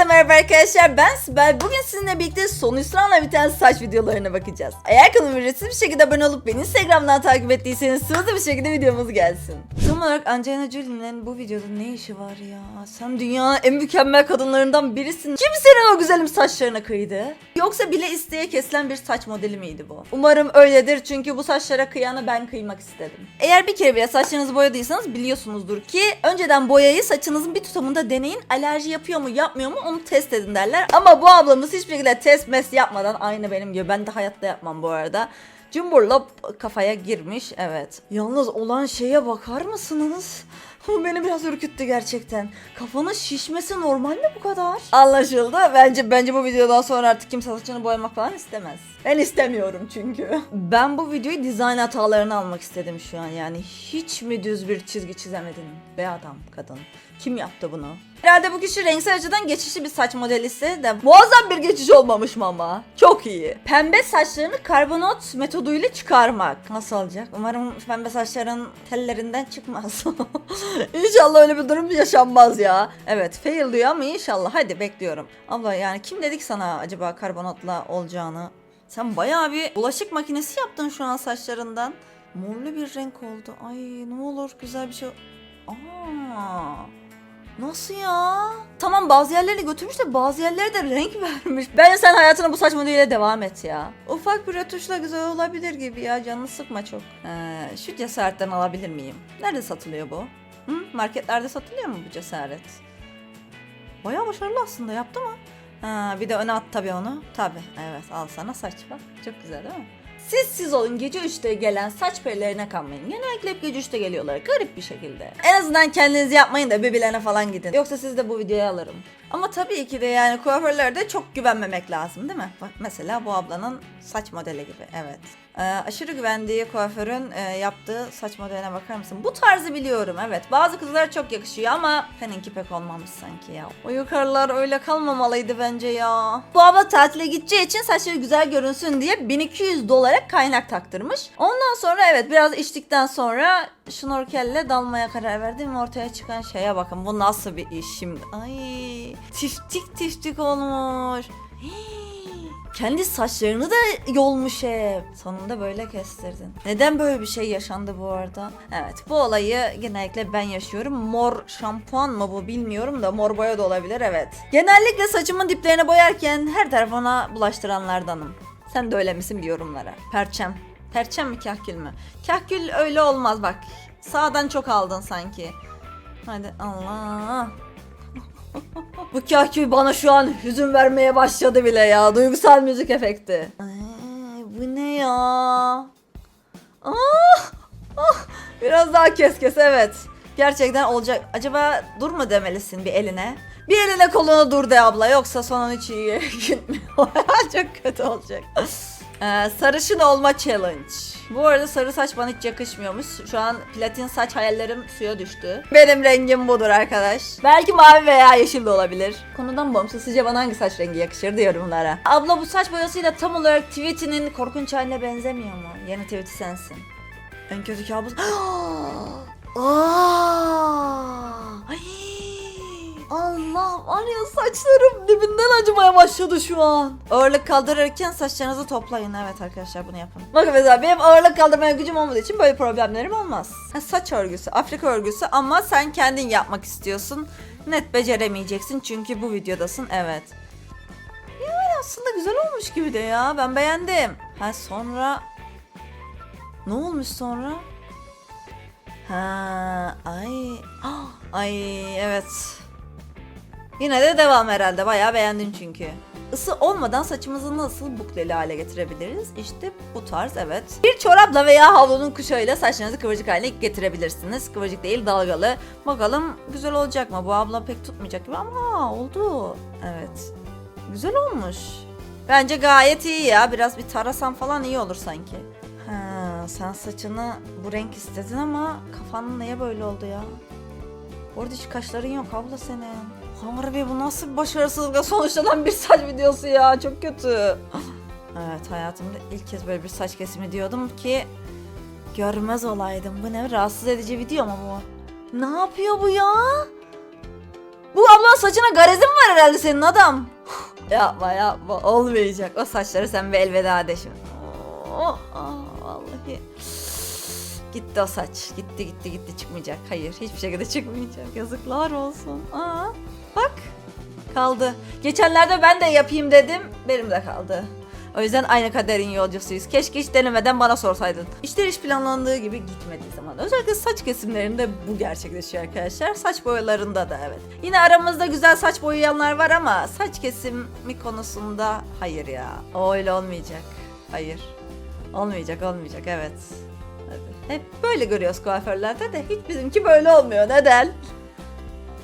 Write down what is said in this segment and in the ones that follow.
doesn't merhaba arkadaşlar ben Sibel. Bugün sizinle birlikte son hüsranla biten saç videolarına bakacağız. Eğer kanalıma ücretsiz bir şekilde abone olup beni Instagram'dan takip ettiyseniz hızlı bir şekilde videomuz gelsin. Tam olarak Angelina Jolie'nin bu videoda ne işi var ya? Sen dünyanın en mükemmel kadınlarından birisin. Kim senin o güzelim saçlarına kıydı? Yoksa bile isteye kesilen bir saç modeli miydi bu? Umarım öyledir çünkü bu saçlara kıyana ben kıymak istedim. Eğer bir kere bile saçlarınızı boyadıysanız biliyorsunuzdur ki önceden boyayı saçınızın bir tutamında deneyin. Alerji yapıyor mu yapmıyor mu onu test edin derler. Ama bu ablamız hiçbir şekilde test mes yapmadan aynı benim gibi. Ben de hayatta yapmam bu arada. Cumburla kafaya girmiş evet. Yalnız olan şeye bakar mısınız? Bu beni biraz ürküttü gerçekten. Kafanın şişmesi normal mi bu kadar? Anlaşıldı. Bence bence bu videodan sonra artık kimse saçını boyamak falan istemez. Ben istemiyorum çünkü. Ben bu videoyu dizayn hatalarını almak istedim şu an. Yani hiç mi düz bir çizgi çizemedin be adam kadın? Kim yaptı bunu? Herhalde bu kişi renksel açıdan geçişli bir saç modelisi de muazzam bir geçiş olmamış mı ama? Çok iyi. Pembe saçlarını karbonat metoduyla çıkarmak. Nasıl olacak? Umarım pembe saçların tellerinden çıkmaz. inşallah öyle bir durum yaşanmaz ya. Evet fail diyor ama inşallah hadi bekliyorum. Abla yani kim dedik sana acaba karbonatla olacağını? Sen bayağı bir bulaşık makinesi yaptın şu an saçlarından. Morlu bir renk oldu. Ay ne olur güzel bir şey. Aa. Nasıl ya? Tamam bazı yerlerine götürmüş de bazı yerlere de renk vermiş. Bence sen hayatına bu saç modeliyle devam et ya. Ufak bir rötuşla güzel olabilir gibi ya. Canını sıkma çok. Ee, şu cesaretten alabilir miyim? Nerede satılıyor bu? Hı? Marketlerde satılıyor mu bu cesaret? Bayağı başarılı aslında yaptı mı? Ha, bir de öne at tabii onu. Tabii evet al sana saç bak. Çok güzel değil mi? Siz siz olun gece 3'te gelen saç perilerine kanmayın. Genellikle hep gece 3'te geliyorlar garip bir şekilde. En azından kendiniz yapmayın da birbirlerine falan gidin. Yoksa siz de bu videoyu alırım. Ama tabii ki de yani kuaförlerde çok güvenmemek lazım değil mi? Bak mesela bu ablanın saç modeli gibi evet. Ee, aşırı güvendiği kuaförün e, yaptığı saç modeline bakar mısın? Bu tarzı biliyorum evet. Bazı kızlara çok yakışıyor ama seninki pek olmamış sanki ya. O yukarılar öyle kalmamalıydı bence ya. Bu abla tatile gideceği için saçları güzel görünsün diye 1200 dolara kaynak taktırmış. Ondan sonra evet biraz içtikten sonra şnorkelle dalmaya karar verdim ve ortaya çıkan şeye bakın. Bu nasıl bir iş şimdi? Ay tiftik tiftik olmuş. Hii. Kendi saçlarını da yolmuş hep. Sonunda böyle kestirdin. Neden böyle bir şey yaşandı bu arada? Evet bu olayı genellikle ben yaşıyorum. Mor şampuan mı bu bilmiyorum da mor boya da olabilir evet. Genellikle saçımın diplerini boyarken her tarafına bulaştıranlardanım. Sen de öyle misin bir yorumlara. Perçem. Perçem mi kahkül mü? Kahkül öyle olmaz bak. Sağdan çok aldın sanki. Hadi Allah. Bu kahkül bana şu an hüzün vermeye başladı bile ya. Duygusal müzik efekti. Ay, bu ne ya? Ah, ah, biraz daha kes kes evet. Gerçekten olacak. Acaba dur mu demelisin bir eline? Bir eline koluna dur de abla yoksa sonun hiç iyi gitmiyor. Çok kötü olacak. Ee, sarışın olma challenge. Bu arada sarı saç bana hiç yakışmıyormuş. Şu an platin saç hayallerim suya düştü. Benim rengim budur arkadaş. Belki mavi veya yeşil de olabilir. Konudan bağımsız sizce bana hangi saç rengi yakışır diyor yorumlara. Abla bu saç boyasıyla tam olarak Tweety'nin korkunç haline benzemiyor mu? Yeni Tweety sensin. En kötü kabus. Aa! Ay! Allah var ya saçlarım dibinden acımaya başladı şu an. Ağırlık kaldırırken saçlarınızı toplayın. Evet arkadaşlar bunu yapın. Bakın mesela benim ağırlık kaldırmaya gücüm olmadığı için böyle problemlerim olmaz. Ha, saç örgüsü, Afrika örgüsü ama sen kendin yapmak istiyorsun. Net beceremeyeceksin çünkü bu videodasın evet. Yani aslında güzel olmuş gibi de ya ben beğendim. Ha sonra... Ne olmuş sonra? Ha, ay. Ah, Ay evet. Yine de devam herhalde. Bayağı beğendin çünkü. Isı olmadan saçımızı nasıl bukleli hale getirebiliriz? İşte bu tarz evet. Bir çorapla veya havlunun kuşağıyla saçlarınızı kıvırcık haline getirebilirsiniz. Kıvırcık değil dalgalı. Bakalım güzel olacak mı? Bu abla pek tutmayacak gibi ama oldu. Evet. Güzel olmuş. Bence gayet iyi ya. Biraz bir tarasan falan iyi olur sanki. Ha, sen saçını bu renk istedin ama kafanın niye böyle oldu ya? Orada hiç kaşların yok abla senin. Harbi bu nasıl bir başarısızlıkla sonuçlanan bir saç videosu ya çok kötü. Evet hayatımda ilk kez böyle bir saç kesimi diyordum ki görmez olaydım. Bu ne rahatsız edici video mu bu? Ne yapıyor bu ya? Bu ablanın saçına garezin var herhalde senin adam. yapma yapma olmayacak. O saçları sen bir elveda de şimdi. Oh, ah, vallahi. Gitti o saç. Gitti gitti gitti çıkmayacak. Hayır hiçbir şekilde çıkmayacak. Yazıklar olsun. Aa, bak kaldı. Geçenlerde ben de yapayım dedim. Benim de kaldı. O yüzden aynı kaderin yolcusuyuz. Keşke hiç denemeden bana sorsaydın. İşler iş planlandığı gibi gitmediği zaman. Özellikle saç kesimlerinde bu gerçekleşiyor arkadaşlar. Saç boyalarında da evet. Yine aramızda güzel saç boyayanlar var ama saç kesimi konusunda hayır ya. O öyle olmayacak. Hayır. Olmayacak olmayacak evet. Hadi. Hep böyle görüyoruz kuaförlerde de hiç bizimki böyle olmuyor. Neden?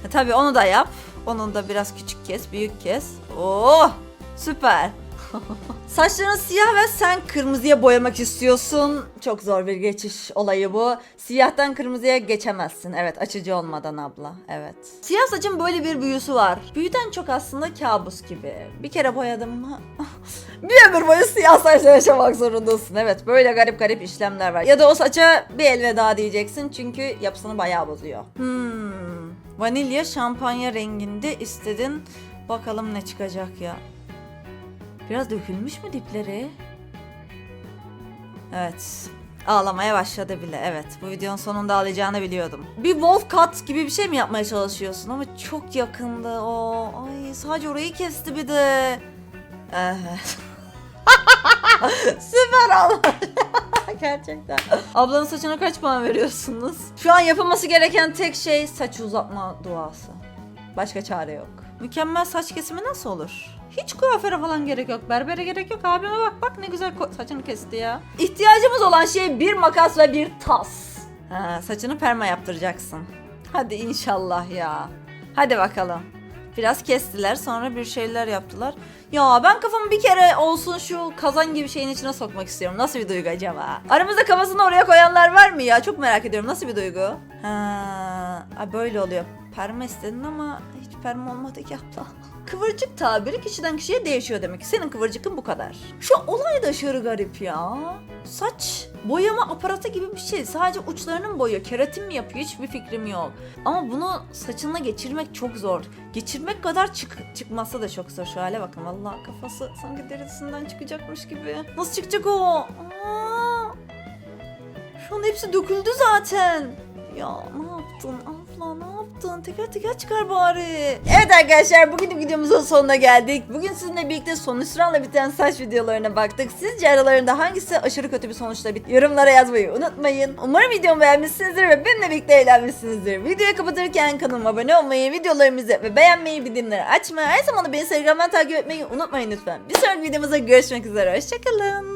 E, tabii onu da yap. Onun da biraz küçük kes, büyük kes. Oh! Süper. Saçlarını siyah ve sen kırmızıya boyamak istiyorsun. Çok zor bir geçiş olayı bu. Siyahtan kırmızıya geçemezsin. Evet açıcı olmadan abla. Evet. Siyah saçın böyle bir büyüsü var. Büyüden çok aslında kabus gibi. Bir kere boyadım mı? bir ömür boyu siyah saçla yaşamak zorundasın. Evet böyle garip garip işlemler var. Ya da o saça bir elveda diyeceksin çünkü yapısını bayağı bozuyor. Hmm. Vanilya şampanya renginde istedin. Bakalım ne çıkacak ya. Biraz dökülmüş mü dipleri? Evet. Ağlamaya başladı bile. Evet. Bu videonun sonunda ağlayacağını biliyordum. Bir wolf cut gibi bir şey mi yapmaya çalışıyorsun? Ama çok yakındı o. Ay sadece orayı kesti bir de. Evet. Süper abla. Gerçekten. Ablanın saçına kaç puan veriyorsunuz? Şu an yapılması gereken tek şey saç uzatma duası. Başka çare yok. Mükemmel saç kesimi nasıl olur? Hiç kuaföre falan gerek yok. Berbere gerek yok. Abime bak bak ne güzel saçını kesti ya. İhtiyacımız olan şey bir makas ve bir tas. Ha, saçını perma yaptıracaksın. Hadi inşallah ya. Hadi bakalım. Biraz kestiler sonra bir şeyler yaptılar. Ya ben kafamı bir kere olsun şu kazan gibi şeyin içine sokmak istiyorum. Nasıl bir duygu acaba? Aramızda kafasını oraya koyanlar var mı ya? Çok merak ediyorum. Nasıl bir duygu? Ha, böyle oluyor. Perma istedin ama hiç perma olmadı ki abla. Kıvırcık tabiri kişiden kişiye değişiyor demek ki. Senin kıvırcıkın bu kadar. Şu olay da aşırı garip ya. Saç boyama aparatı gibi bir şey. Sadece uçlarının mı boyuyor. Keratin mi yapıyor hiçbir fikrim yok. Ama bunu saçına geçirmek çok zor. Geçirmek kadar çık çıkması da çok zor. Şu hale bakın. Vallahi kafası sanki derisinden çıkacakmış gibi. Nasıl çıkacak o? Aa! Şu an hepsi döküldü zaten. Ya ne yaptın yaptın? Teker teker çıkar bari. Evet arkadaşlar bugün videomuzun sonuna geldik. Bugün sizinle birlikte son hüsranla biten saç videolarına baktık. Sizce aralarında hangisi aşırı kötü bir sonuçla bitti? Yorumlara yazmayı unutmayın. Umarım videomu beğenmişsinizdir ve benimle birlikte eğlenmişsinizdir. Videoyu kapatırken kanalıma abone olmayı, videolarımızı ve beğenmeyi, bildirimleri açmayı, aynı zamanda beni Instagram'dan takip etmeyi unutmayın lütfen. Bir sonraki videomuzda görüşmek üzere. Hoşçakalın.